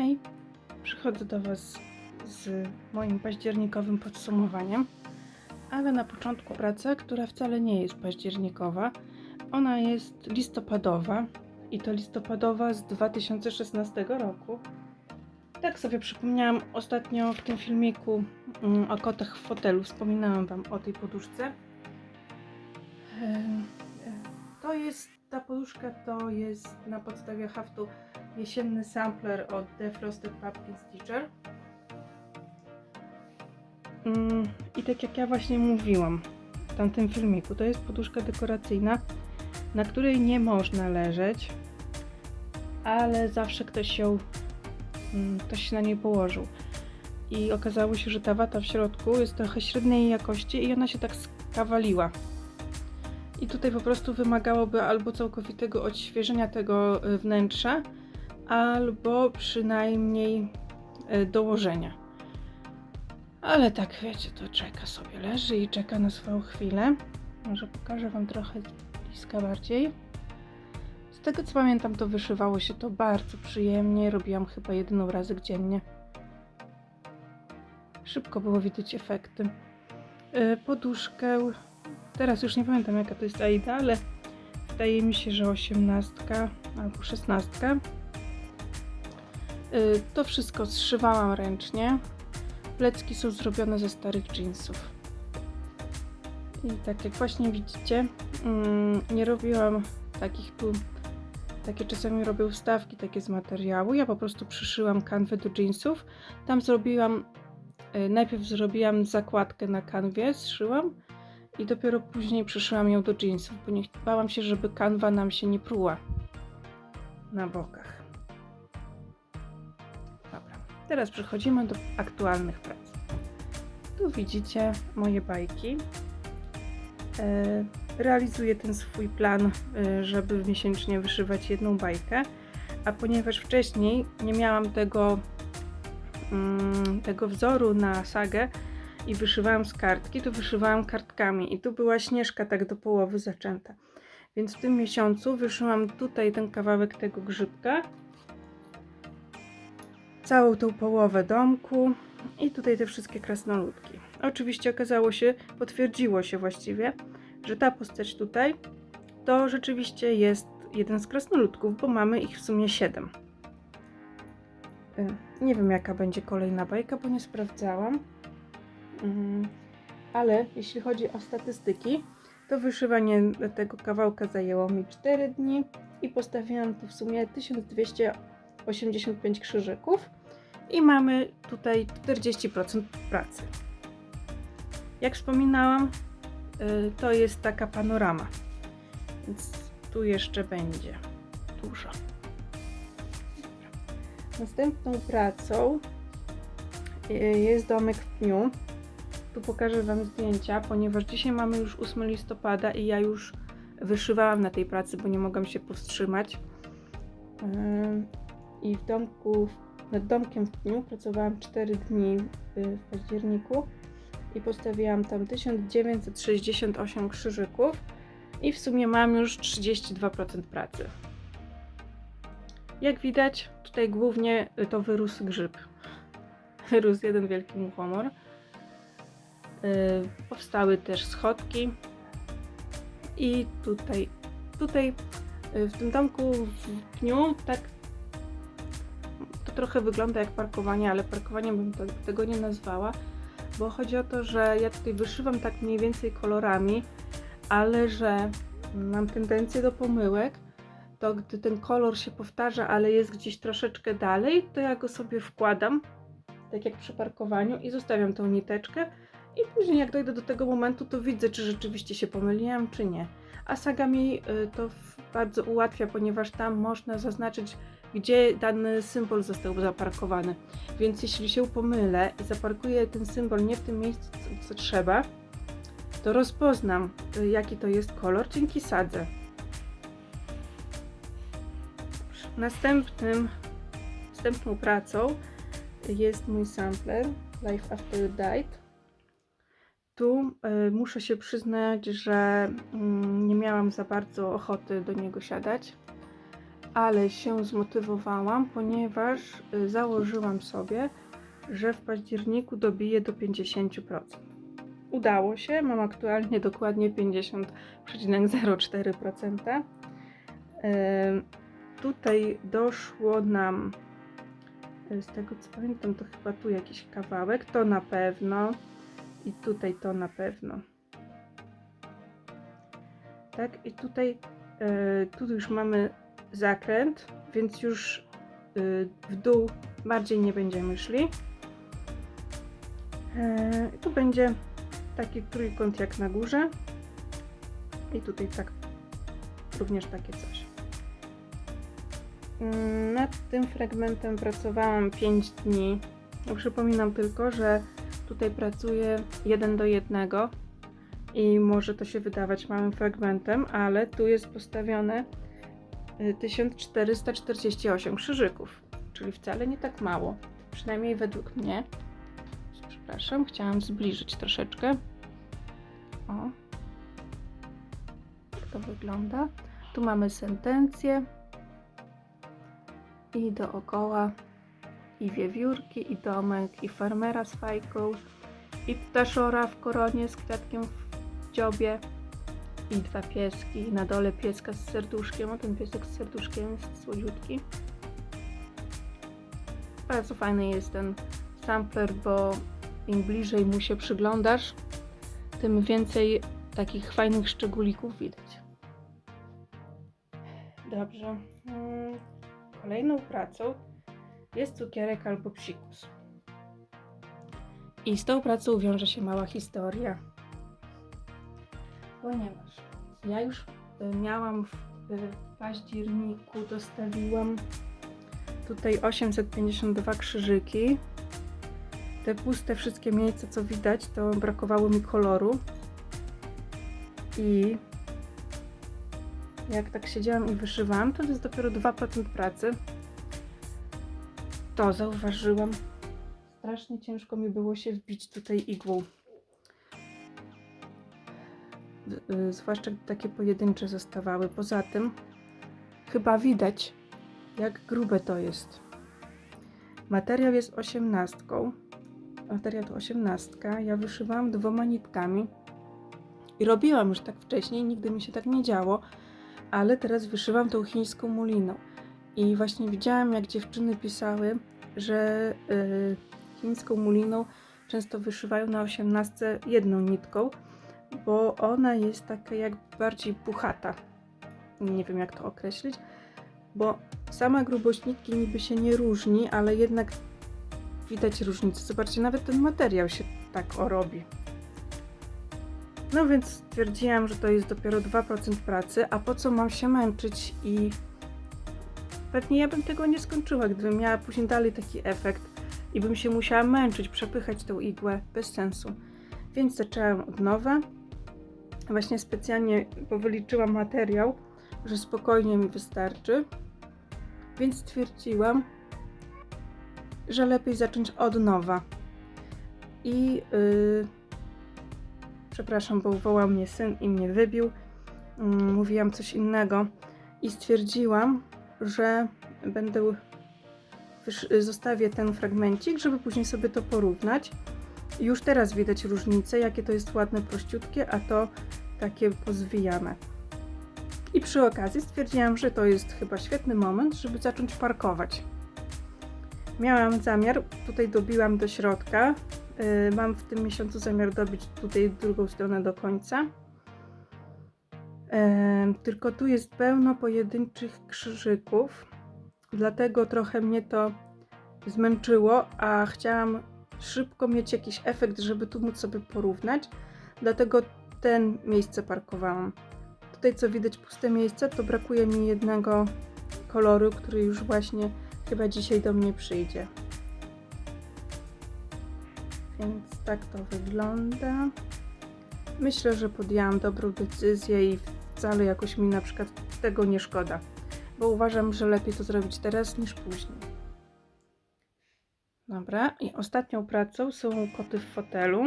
Hej, przychodzę do Was z moim październikowym podsumowaniem, ale na początku praca, która wcale nie jest październikowa. Ona jest listopadowa i to listopadowa z 2016 roku. Tak sobie przypomniałam ostatnio w tym filmiku mm, o kotach w fotelu. Wspominałam Wam o tej poduszce. E, To jest, ta poduszka to jest na podstawie haftu jesienny sampler od The Frosted Pumpkin Stitcher. Mm, I tak jak ja właśnie mówiłam w tamtym filmiku, to jest poduszka dekoracyjna, na której nie można leżeć, ale zawsze ktoś ją, mm, ktoś się na niej położył. I okazało się, że ta wata w środku jest trochę średniej jakości i ona się tak skawaliła. I tutaj po prostu wymagałoby albo całkowitego odświeżenia tego y, wnętrza, albo przynajmniej y, dołożenia. Ale tak, wiecie, to czeka sobie, leży i czeka na swoją chwilę. Może pokażę Wam trochę z bliska bardziej. Z tego co pamiętam, to wyszywało się to bardzo przyjemnie. Robiłam chyba jedną razy dziennie. Szybko było widać efekty. Y, Poduszkę, teraz już nie pamiętam jaka to jest Aida, ale wydaje mi się, że 18 albo 16. Y, To wszystko zszywałam ręcznie. Plecki są zrobione ze starych jeansów. I tak jak właśnie widzicie, mm, nie robiłam takich tu, takie czasami robię wstawki takie z materiału. Ja po prostu przyszyłam kanwę do jeansów. Tam zrobiłam, y, najpierw zrobiłam zakładkę na kanwie, zszyłam i dopiero później przyszyłam ją do jeansów, bo nie bałam się, żeby kanwa nam się nie pruła na bokach. Teraz przechodzimy do aktualnych prac. Tu widzicie moje bajki. E, Realizuję ten swój plan, e, żeby miesięcznie wyszywać jedną bajkę, a ponieważ wcześniej nie miałam tego, mm, tego wzoru na sagę i wyszywałam z kartki, to wyszywałam kartkami i tu była śnieżka tak do połowy zaczęta. Więc w tym miesiącu wyszyłam tutaj ten kawałek tego grzybka, całą tą połowę domku i tutaj te wszystkie krasnoludki. Oczywiście okazało się, potwierdziło się właściwie, że ta postać tutaj to rzeczywiście jest jeden z krasnoludków, bo mamy ich w sumie 7. Nie wiem jaka będzie kolejna bajka, bo nie sprawdzałam. Mm, Ale jeśli chodzi o statystyki, to wyszywanie tego kawałka zajęło mi 4 dni i postawiłam tu w sumie 1285 krzyżyków i mamy tutaj 40% pracy. Jak wspominałam, y, to jest taka panorama, więc tu jeszcze będzie dużo. Następną pracą y, jest domek w pniu. Tu pokażę Wam zdjęcia, ponieważ dzisiaj mamy już 8 listopada i ja już wyszywałam na tej pracy, bo nie mogłam się powstrzymać. Ym, I w domku, nad domkiem w pniu pracowałam 4 dni y, w październiku i postawiłam tam 1968 krzyżyków i w sumie mam już 32% pracy. Jak widać, tutaj głównie y, to wyrósł grzyb. Wyrósł jeden wielki muchomor. Y, Powstały też schodki. I tutaj, tutaj w tym domku w pniu tak trochę wygląda jak parkowanie, ale parkowanie bym to, tego nie nazwała, bo chodzi o to, że ja tutaj wyszywam tak mniej więcej kolorami, ale że mam tendencję do pomyłek, to gdy ten kolor się powtarza, ale jest gdzieś troszeczkę dalej, to ja go sobie wkładam, tak jak przy parkowaniu i zostawiam tą niteczkę i później jak dojdę do tego momentu, to widzę, czy rzeczywiście się pomyliłam, czy nie. A saga mi y, to bardzo ułatwia, ponieważ tam można zaznaczyć, gdzie dany symbol został zaparkowany. Więc jeśli się pomylę i zaparkuję ten symbol nie w tym miejscu, co, co trzeba, to rozpoznam, y, jaki to jest kolor dzięki sadze. Następnym, następną pracą jest mój sampler Life After Died. Tu y, muszę się przyznać, że mm, nie miałam za bardzo ochoty do niego siadać. Ale się zmotywowałam, ponieważ y, założyłam sobie, że w październiku dobiję do 50%. Udało się, mam aktualnie dokładnie 50,04%. Ym, Tutaj doszło nam, y, z tego co pamiętam, to chyba tu jakiś kawałek, to na pewno i tutaj to na pewno. Tak, i tutaj, y, tu już mamy zakręt, więc już y, w dół bardziej nie będziemy szli. E, Tu będzie taki trójkąt jak na górze i tutaj tak również takie coś. Mm, Nad tym fragmentem pracowałam 5 dni. No, Przypominam tylko, że tutaj pracuję 1 do 1 i może to się wydawać małym fragmentem, ale tu jest postawione 1448 krzyżyków, czyli wcale nie tak mało, przynajmniej według mnie. Przepraszam, chciałam zbliżyć troszeczkę. O. Tak to wygląda. Tu mamy sentencję i dookoła i wiewiórki, i domek, i farmera z fajką, i ptaszora w koronie z kwiatkiem w dziobie, i dwa pieski, na dole pieska z serduszkiem, o ten piesek z serduszkiem jest słodziutki. Bardzo fajny jest ten sampler, bo im bliżej mu się przyglądasz, tym więcej takich fajnych szczególików widać. Dobrze. Mm, Kolejną pracą jest cukierek albo psikus. I z tą pracą wiąże się mała historia. Ponieważ ja już y, miałam w y, październiku, dostawiłam tutaj 852 krzyżyki. Te puste wszystkie miejsca, co widać, to brakowało mi koloru. I jak tak siedziałam i wyszywałam, to jest dopiero 2% pracy. To zauważyłam. Strasznie ciężko mi było się wbić tutaj igłą. Y, Zwłaszcza gdy takie pojedyncze zostawały. Poza tym, chyba widać, jak grube to jest. Materiał jest osiemnastką. Materiał to osiemnastka. Ja wyszywałam dwoma nitkami. I robiłam już tak wcześniej, nigdy mi się tak nie działo ale teraz wyszywam tą chińską muliną. I właśnie widziałam, jak dziewczyny pisały, że y, chińską muliną często wyszywają na osiemnastce jedną nitką, bo ona jest taka jak bardziej puchata. Nie wiem, jak to określić, bo sama grubość nitki niby się nie różni, ale jednak widać różnicę. Zobaczcie, nawet ten materiał się tak orobi. No więc stwierdziłam, że to jest dopiero 2% pracy, a po co mam się męczyć i pewnie ja bym tego nie skończyła, gdybym miała później dalej taki efekt i bym się musiała męczyć, przepychać tą igłę bez sensu. Więc zaczęłam od nowa. Właśnie specjalnie, bo wyliczyłam materiał, że spokojnie mi wystarczy. Więc stwierdziłam, że lepiej zacząć od nowa. I yy, przepraszam, bo wołał mnie syn i mnie wybił. Mm, Mówiłam coś innego i stwierdziłam, że będę zostawię ten fragmencik, żeby później sobie to porównać. Już teraz widać różnicę, jakie to jest ładne, prościutkie, a to takie pozwijane. I przy okazji stwierdziłam, że to jest chyba świetny moment, żeby zacząć parkować. Miałam zamiar, tutaj dobiłam do środka, Yy, Mam w tym miesiącu zamiar dobić tutaj drugą stronę do końca. Tylko tu jest pełno pojedynczych krzyżyków, dlatego trochę mnie to zmęczyło, a chciałam szybko mieć jakiś efekt, żeby tu móc sobie porównać. Dlatego ten miejsce parkowałam. Tutaj co widać puste miejsce, to brakuje mi jednego koloru, który już właśnie chyba dzisiaj do mnie przyjdzie. Więc tak to wygląda. Myślę, że podjęłam dobrą decyzję i wcale jakoś mi na przykład tego nie szkoda, bo uważam, że lepiej to zrobić teraz niż później. Dobra, i ostatnią pracą są koty w fotelu.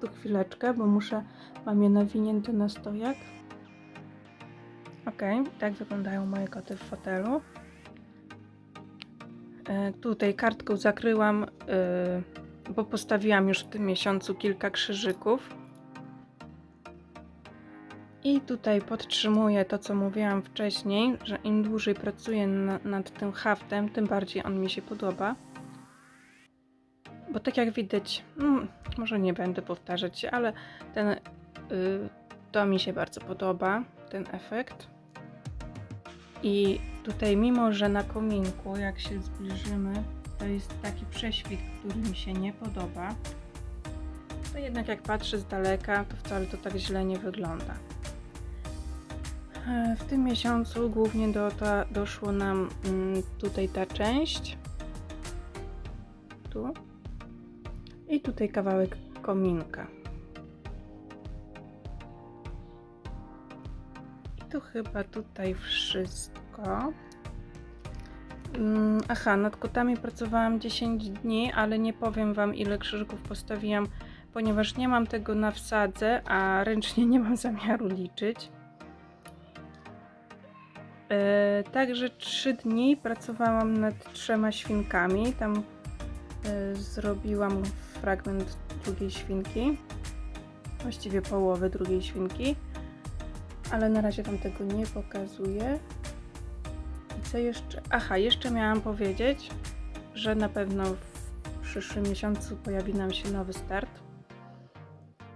Tu chwileczkę, bo muszę, mam je nawinięte na stojak. Ok, tak wyglądają moje koty w fotelu. E, tutaj kartką zakryłam, e, bo postawiłam już w tym miesiącu kilka krzyżyków. I tutaj podtrzymuję to, co mówiłam wcześniej, że im dłużej pracuję na, nad tym haftem, tym bardziej on mi się podoba. Bo tak jak widać, no, może nie będę powtarzać się, ale ten, y, to mi się bardzo podoba, ten efekt. I tutaj, mimo że na kominku, jak się zbliżymy, to jest taki prześwit, który mi się nie podoba, to jednak jak patrzę z daleka, to wcale to tak źle nie wygląda. E, W tym miesiącu głównie do, ta, doszło nam mm, tutaj ta część. Tu. I tutaj kawałek kominka. I to chyba tutaj wszystko. Mm, Aha, nad kotami pracowałam 10 dni, ale nie powiem Wam ile krzyżyków postawiłam, ponieważ nie mam tego na wsadze, a ręcznie nie mam zamiaru liczyć. E, Także 3 dni pracowałam nad trzema świnkami. Tam e, zrobiłam fragment drugiej świnki, właściwie połowę drugiej świnki, ale na razie Wam tego nie pokazuję. I co jeszcze? Aha, jeszcze miałam powiedzieć, że na pewno w przyszłym miesiącu pojawi nam się nowy start,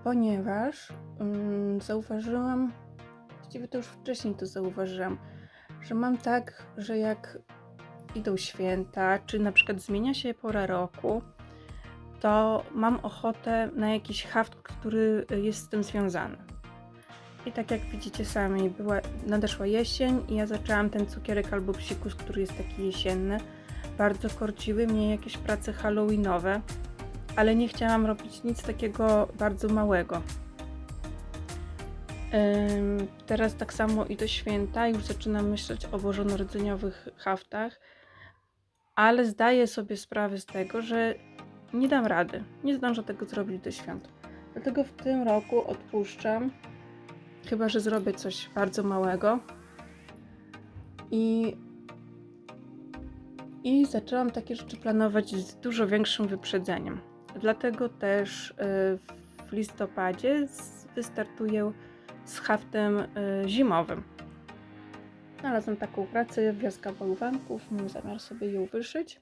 ponieważ mm, zauważyłam, właściwie to już wcześniej to zauważyłam, że mam tak, że jak idą święta, czy na przykład zmienia się pora roku, to mam ochotę na jakiś haft, który jest z tym związany. I tak jak widzicie sami, była, nadeszła jesień i ja zaczęłam ten cukierek albo psikus, który jest taki jesienny. Bardzo korciły mnie jakieś prace halloweenowe, ale nie chciałam robić nic takiego bardzo małego. Teraz tak samo i do święta już zaczynam myśleć o bożonarodzeniowych haftach, ale zdaję sobie sprawę z tego, że nie dam rady. Nie zdążę tego zrobić do świąt. Dlatego w tym roku odpuszczam, chyba że zrobię coś bardzo małego. I, i zaczęłam takie rzeczy planować z dużo większym wyprzedzeniem. Dlatego też y, w listopadzie wystartuję z haftem y, zimowym. Znalazłam taką pracę, wioska bałwanków, mam zamiar sobie ją wyszyć.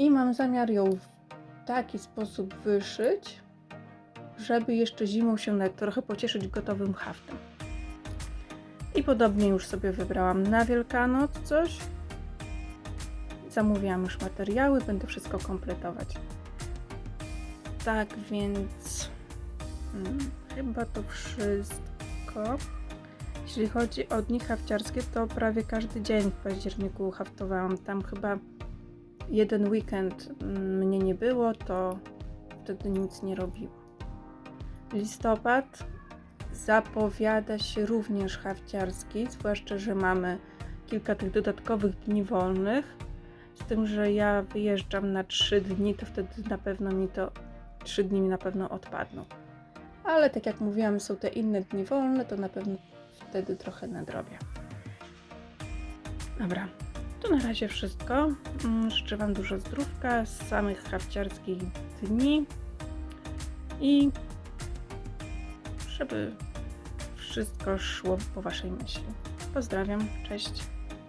I mam zamiar ją w taki sposób wyszyć, żeby jeszcze zimą się nawet trochę pocieszyć gotowym haftem. I podobnie już sobie wybrałam na Wielkanoc coś. Zamówiłam już materiały, będę wszystko kompletować. Tak więc hmm, chyba to wszystko. Jeśli chodzi o dni hafciarskie, to prawie każdy dzień w październiku haftowałam. Tam chyba jeden weekend mm, mnie nie było, to wtedy nic nie robiło. Listopad zapowiada się również hafciarski, zwłaszcza, że mamy kilka tych dodatkowych dni wolnych. Z tym, że ja wyjeżdżam na 3 dni, to wtedy na pewno mi to 3 dni mi na pewno odpadną. Ale tak jak mówiłam, są te inne dni wolne, to na pewno wtedy trochę nadrobię. Dobra, to na razie wszystko. Mm, Życzę Wam dużo zdrówka, z samych hafciarskich dni i żeby wszystko szło po Waszej myśli. Pozdrawiam, cześć.